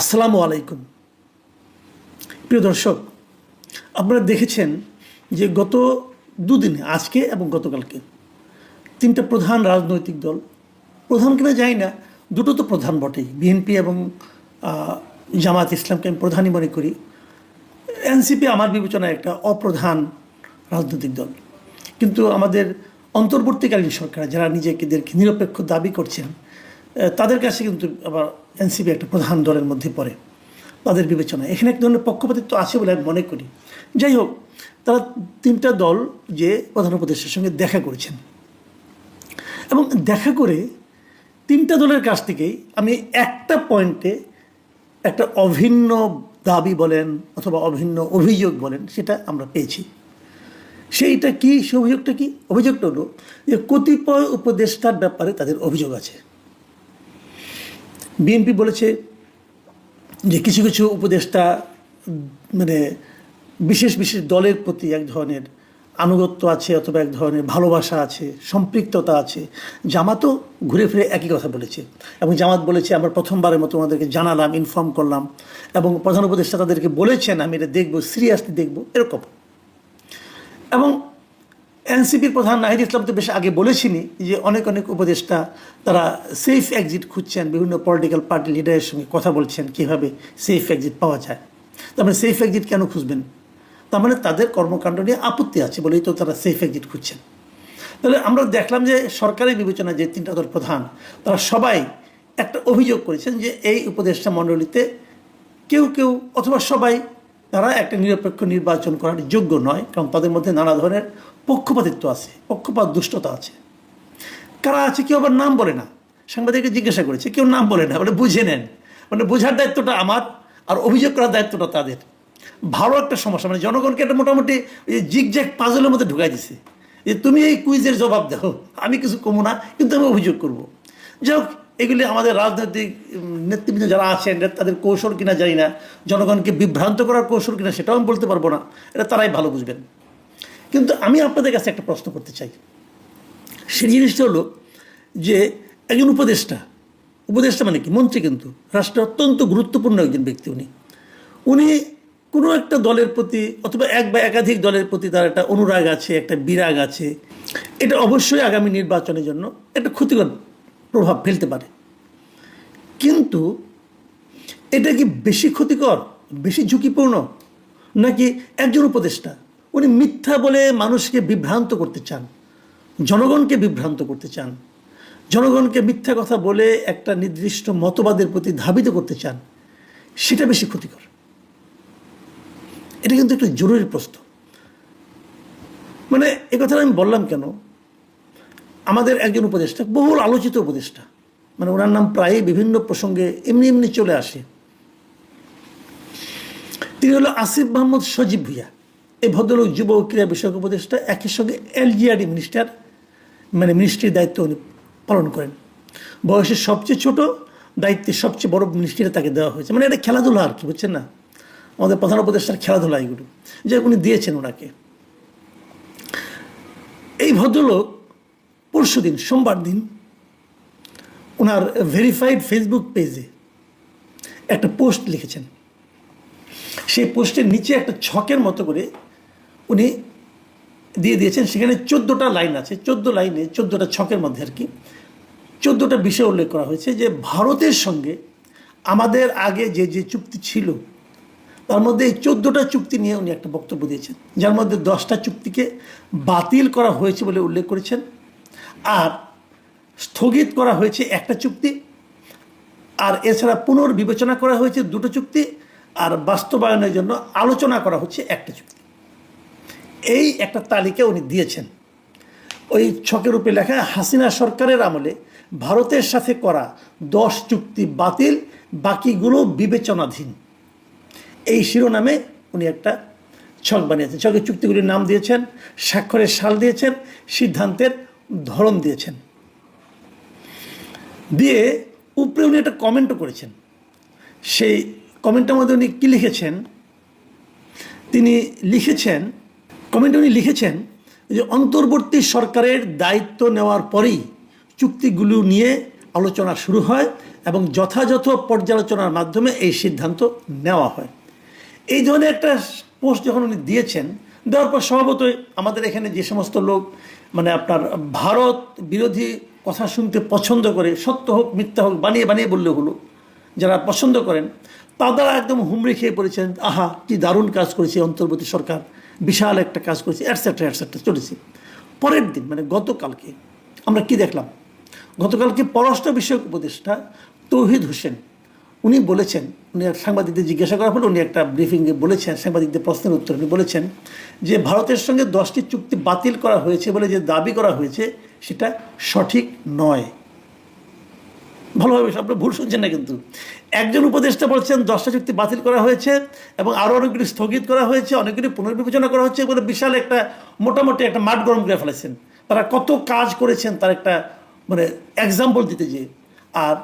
আসসালামু আলাইকুম। প্রিয় দর্শক, আপনারা দেখেছেন যে গত দুদিনে, আজকে এবং গতকালকে, তিনটা প্রধান রাজনৈতিক দল, প্রধান কিনা যাই না, দুটো তো প্রধান বটেই। বিএনপি এবং জামাত ইসলামকে আমি প্রধানই মনে করি। এনসিপি আমার বিবেচনায় একটা অপ্রধান রাজনৈতিক দল। কিন্তু আমাদের অন্তর্বর্তীকালীন সরকার, যারা নিজেদেরকে নিরপেক্ষ দাবি করছেন তাদের কাছে কিন্তু আবার এনসিপি একটা প্রধান দলের মধ্যে পড়ে। তাদের বিবেচনায়। এখানে এক ধরনের পক্ষপাতিত্ব আছে বলে আমি মনে করি। যাই হোক, তারা তিনটা দল যে প্রধান উপদেষ্টার সঙ্গে দেখা করেছেন। এবং দেখা করে তিনটা দলের কাছ থেকেই আমি একটা পয়েন্টে একটা অভিন্ন দাবি বলেন অথবা অভিন্ন অভিযোগ বলেন, সেটা আমরা পেয়েছি। সেইটা কি, সে অভিযোগটা কি? অভিযোগটা হলো যে কতিপয় উপদেষ্টার ব্যাপারে তাদের অভিযোগ আছে। বিএনপি বলেছে যে কিছু কিছু উপদেষ্টা মানে বিশেষ বিশেষ দলের প্রতি এক ধরনের আনুগত্য আছে অথবা এক ধরনের ভালোবাসা আছে, সম্পৃক্ততা আছে। জামাতও ঘুরে ফিরে একই কথা বলেছে এবং জামাত বলেছে, আমরা প্রথমবারের মতো আমাদেরকে জানালাম ইনফর্ম করলাম এবং প্রধান উপদেষ্টা তাদেরকে বলেছেন, আমি এটা দেখব সিরিয়াসলি দেখব, এরকম। এবং এনসিপির প্রধান নাহিদ ইসলাম তো বেশ আগে বলেছিনি যে অনেক অনেক উপদেষ্টা তারা সেফ এক্সিট খুঁজছেন, বিভিন্ন পলিটিক্যাল পার্টি লিডারের সঙ্গে কথা বলছেন কীভাবে সেফ এক্সিট পাওয়া যায়। তার মানে সেফ এক্সিট কেন খুঁজবেন? তার মানে তাদের কর্মকাণ্ড নিয়ে আপত্তি আছে বলেই তো তারা সেফ এক্সিট খুঁজছেন। তাহলে আমরা দেখলাম যে সরকারি বিবেচনায় যে তিনটা দল প্রধান, তারা সবাই একটা অভিযোগ করেছেন যে এই উপদেষ্টা মণ্ডলীতে কেউ কেউ অথবা সবাই তারা একটা নিরপেক্ষ নির্বাচন করার যোগ্য নয়, কারণ তাদের মধ্যে নানা ধরনের পক্ষপাতিত্ব আছে, পক্ষপাত দুষ্টতা আছে। কারা আছে কেউ আবার নাম বলে না। সাংবাদিককে জিজ্ঞাসা করেছে, কেউ নাম বলে না মানে বুঝে নেন। মানে বোঝার দায়িত্বটা আমার আর অভিযোগ করার দায়িত্বটা তাদের। ভালো একটা সমস্যা মানে জনগণকে একটা মোটামুটি জিগজ্যাগ পাজলের মধ্যে ঢুকাই দিছে। যে তুমি এই কুইজের জবাব দাও, আমি কিছু কমু না, কিন্তু আমি অভিযোগ করব। যাই এগুলি আমাদের রাজনৈতিক নেতৃবৃন্দ যারা আছেন তাদের কৌশল কিনা জানি না। জনগণকে বিভ্রান্ত করার কৌশল কিনা সেটাও আমি বলতে পারব না। এটা তারাই ভালো বুঝবেন। কিন্তু আমি আপনাদের কাছে একটা প্রশ্ন করতে চাই। সেই জিনিসটা হলো যে একজন উপদেষ্টা উপদেষ্টা মানে কি? মন্ত্রী কিন্তু রাষ্ট্রের অত্যন্ত গুরুত্বপূর্ণ একজন ব্যক্তি উনি। উনি কোনো একটা দলের প্রতি অথবা এক বা একাধিক দলের প্রতি তার একটা অনুরাগ আছে, একটা বিরাগ আছে। এটা অবশ্যই আগামী নির্বাচনের জন্য একটা ক্ষতিকর প্রভাব ফেলতে পারে। কিন্তু এটা কি বেশি ক্ষতিকর, বেশি ঝুঁকিপূর্ণ, নাকি একজন উপদেষ্টা, উনি মিথ্যা বলে মানুষকে বিভ্রান্ত করতে চান, জনগণকে বিভ্রান্ত করতে চান, জনগণকে মিথ্যা কথা বলে একটা নির্দিষ্ট মতবাদের প্রতি ধাবিত করতে চান, সেটা বেশি ক্ষতিকর? এটা কিন্তু একটা জরুরি প্রশ্ন। মানে এ কথাটা আমি বললাম কেন? আমাদের একজন উপদেষ্টা, বহুল আলোচিত উপদেষ্টা মানে ওনার নাম প্রায় বিভিন্ন প্রসঙ্গে এমনি এমনি চলে আসে। তিনি হলো আসিফ মোহাম্মদ সজীব ভুইয়া এই ভদ্রলোক যুব ক্রীড়া বিষয়ক উপদেষ্টা, একই সঙ্গে এলজিআরডি মিনিস্টার মানে মিনিস্ট্রির দায়িত্ব উনি পালন করেন। বয়সে সবচেয়ে ছোট দায়িত্বে সবচেয়ে বড় মিনিস্ট্রিটা তাকে দেওয়া হয়েছে। মানে এটা খেলাধুলা আর কি, বুঝছেন না? আমাদের প্রধান উপদেষ্টার খেলাধুলা এগুলো। যে উনি দিয়েছেন ওনাকে। এই ভদ্রলোক পরশু দিন, সোমবার দিন ওনার ভেরিফাইড ফেসবুক পেজে একটা পোস্ট লিখেছেন। সেই পোস্টের নিচে একটা ছকের মতো করে উনি দিয়ে দিয়েছেন। সেখানে চোদ্দোটা লাইন আছে। চোদ্দ লাইনে চোদ্দোটা ছকের মধ্যে আর কি, চোদ্দোটা বিষয় উল্লেখ করা হয়েছে যে ভারতের সঙ্গে আমাদের আগে যে যে চুক্তি ছিল, তার মধ্যে এই চোদ্দোটা চুক্তি নিয়ে উনি একটা বক্তব্য দিয়েছেন, যার মধ্যে দশটা চুক্তিকে বাতিল করা হয়েছে বলে উল্লেখ করেছেন। আর স্থগিত করা হয়েছে একটা চুক্তি, আর এছাড়া পুনর্বিবেচনা করা হয়েছে দুটো চুক্তি, আর বাস্তবায়নের জন্য আলোচনা করা হচ্ছে একটা চুক্তি। এই একটা তালিকা উনি দিয়েছেন। ওই ছকের উপরে লেখা, হাসিনা সরকারের আমলে ভারতের সাথে করা দশ চুক্তি বাতিল, বাকিগুলো বিবেচনাধীন। এই শিরোনামে উনি একটা ছক বানিয়েছেন। ছকের চুক্তিগুলির নাম দিয়েছেন, স্বাক্ষরের সাল দিয়েছেন, সিদ্ধান্তের ধরন দিয়েছেন। দিয়ে উপরে উনি একটা কমেন্টও করেছেন। সেই কমেন্টের মধ্যে উনি কী লিখেছেন? তিনি লিখেছেন কমেন্টে উনি লিখেছেন যে অন্তর্বর্তী সরকারের দায়িত্ব নেওয়ার পরেই চুক্তিগুলো নিয়ে আলোচনা শুরু হয় এবং যথাযথ পর্যালোচনার মাধ্যমে এই সিদ্ধান্ত নেওয়া হয়। এই ধরনের একটা পোস্ট যখন উনি দিয়েছেন দেওয়ার পর স্বভাবতই আমাদের এখানে যে সমস্ত লোক মানে আপনার ভারত বিরোধী কথা শুনতে পছন্দ করে, সত্য হোক, মিথ্যা হোক, বানিয়ে বানিয়ে বললে হলো, যারা পছন্দ করেন, তারা একদম হুমড়ি খেয়ে পড়েছেন, আহা, কি দারুণ কাজ করেছে অন্তর্বর্তী সরকার, বিশাল একটা কাজ করেছে অ্যাটসেট্রা অ্যাটসেট্রা চলেছে। পরের দিন মানে গতকালকে, আমরা কি দেখলাম? গতকালকে পররাষ্ট্র বিষয়ক উপদেষ্টা তৌহিদ হোসেন উনি বলেছেন, উনি এক সাংবাদিকদের জিজ্ঞাসা করার পর উনি একটা ব্রিফিংয়ে বলেছেন, সাংবাদিকদের প্রশ্নের উত্তর উনি বলেছেন যে ভারতের সঙ্গে দশটি চুক্তি বাতিল করা হয়েছে বলে যে দাবি করা হয়েছে, সেটা সঠিক নয়। ভালোভাবে আপনার ভুল শুনছেন না কিন্তু। একজন উপদেষ্টা বলছেন, দশটা চুক্তি বাতিল করা হয়েছে এবং আরও অনেকগুলি স্থগিত করা হয়েছে, অনেকগুলি পুনর্বিবেচনা করা হচ্ছে বলে বিশাল একটা, মোটামুটি একটা মাঠ গরম করে ফেলেছেন। তারা কত কাজ করেছেন, তার একটা মানে এক্সাম্পল দিতে যে আর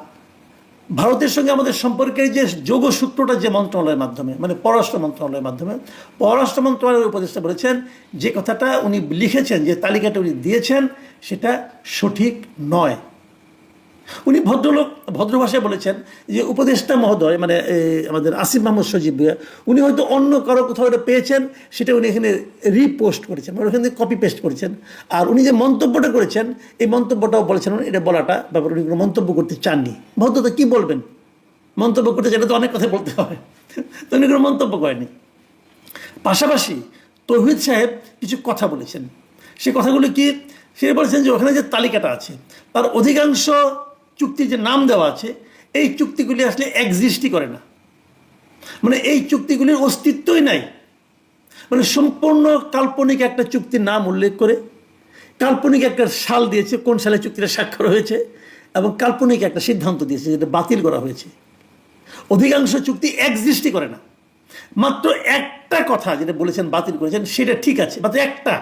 ভারতের সঙ্গে আমাদের সম্পর্কের যে যোগসূত্রটা যে মন্ত্রণালয়ের মাধ্যমে মানে পররাষ্ট্র মন্ত্রণালয়ের মাধ্যমে, পররাষ্ট্র মন্ত্রণালয়ের উপদেষ্টা বলেছেন যে কথাটা উনি লিখেছেন, যে তালিকাটা উনি দিয়েছেন, সেটা সঠিক নয়। উনি ভদ্রলোক, ভদ্র ভাষায় বলেছেন যে উপদেষ্টা মহোদয় মানে আমাদের আসিফ মাহমুদ সজিব, উনি হয়তো অন্য কারও কোথাও এটা পেয়েছেন, সেটা উনি এখানে রিপোস্ট করেছেন মানে ওখানে কপি পেস্ট করেছেন। আর উনি যে মন্তব্যটা করেছেন, এই মন্তব্যটাও বলেছেন এটা বলাটা ব্যাপারে, উনি কোনো মন্তব্য করতে চাননি। ভদ্রতা কী বলবেন? মন্তব্য করতে চাইলে তো অনেক কথা বলতে হয়। তো উনি কোনো মন্তব্য করেনি পাশাপাশি তৌহিদ সাহেব কিছু কথা বলেছেন। সে কথাগুলো কি? সে বলেছেন যে ওখানে যে তালিকাটা আছে, তার অধিকাংশ চুক্তির যে নাম দেওয়া আছে, এই চুক্তিগুলি আসলে এক্সিস্টই করে না। মানে এই চুক্তিগুলির অস্তিত্বই নাই। মানে সম্পূর্ণ কাল্পনিক একটা চুক্তির নাম উল্লেখ করে, কাল্পনিক একটা সাল দিয়েছে, কোন সালে চুক্তিটা স্বাক্ষর হয়েছে, এবং কাল্পনিক একটা সিদ্ধান্ত দিয়েছে যেটা বাতিল করা হয়েছে। অধিকাংশ চুক্তি এক্সিস্টই করে না। মাত্র একটা কথা যেটা বলেছেন, বাতিল করেছেন, সেটা ঠিক আছে। মাত্র একটা।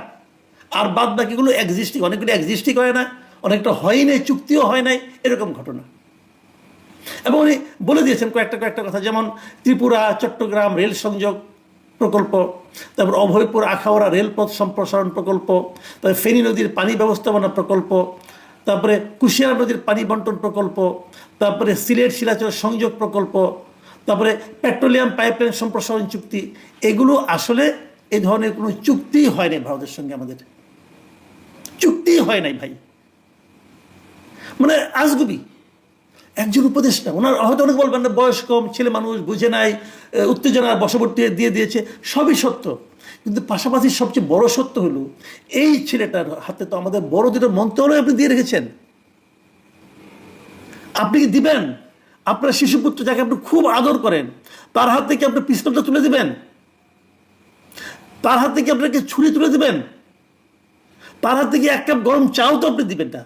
আর বাদ বাকিগুলো এক্সিস্টই অনেকগুলো এক্সিস্টই করে না। অনেকটা হয় নাই, চুক্তিও হয় নাই, এরকম ঘটনা। এবং উনি বলে দিয়েছেন কয়েকটা কয়েকটা কথা, যেমন ত্রিপুরা, চট্টগ্রাম রেল সংযোগ প্রকল্প, তারপর অভয়পুর আখাউড়া রেলপথ সম্প্রসারণ প্রকল্প, তারপরে ফেনী নদীর পানি ব্যবস্থাপনা প্রকল্প, তারপরে কুশিয়ারা নদীর পানি বন্টন প্রকল্প, তারপরে সিলেট শিলাচর সংযোগ প্রকল্প, তারপরে পেট্রোলিয়াম পাইপলাইন সম্প্রসারণ চুক্তি, এগুলো আসলে এই ধরনের কোনো চুক্তিই হয় নাই ভারতের সঙ্গে আমাদের। চুক্তিই হয় নাই ভাই। মানে আজগুবি। একজন উপদেষ্টা, ওনার হয়তো অনেক বলবেন না, বয়স কম, ছেলে মানুষ, বুঝে নাই উত্তেজনার বশবর্তী দিয়ে দিয়েছে, সবই সত্য। কিন্তু পাশাপাশি সবচেয়ে বড় সত্য হলো, এই ছেলেটার হাতে তো আমাদের বড় দুটো মন্ত্রণালয় আপনি দিয়ে রেখেছেন। আপনি কি দিবেন? আপনার শিশুপুত্র যাকে আপনি খুব আদর করেন, তার হাত থেকে আপনি পিস্তলটা তুলে দিবেন? তার হাত থেকে আপনাকে ছুরি তুলে দিবেন? তার হাত থেকে এক কাপ গরম চাও তো আপনি দিবেন না?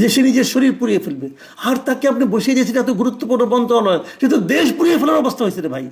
যে সে নিজের শরীর পুড়িয়ে ফেলবে। আর তাকে আপনি বসিয়ে দিয়েছেন এত গুরুত্বপূর্ণ মন্ত্রণালয়, সে তো দেশ পুড়িয়ে ফেলার অবস্থা হয়েছে রে ভাই।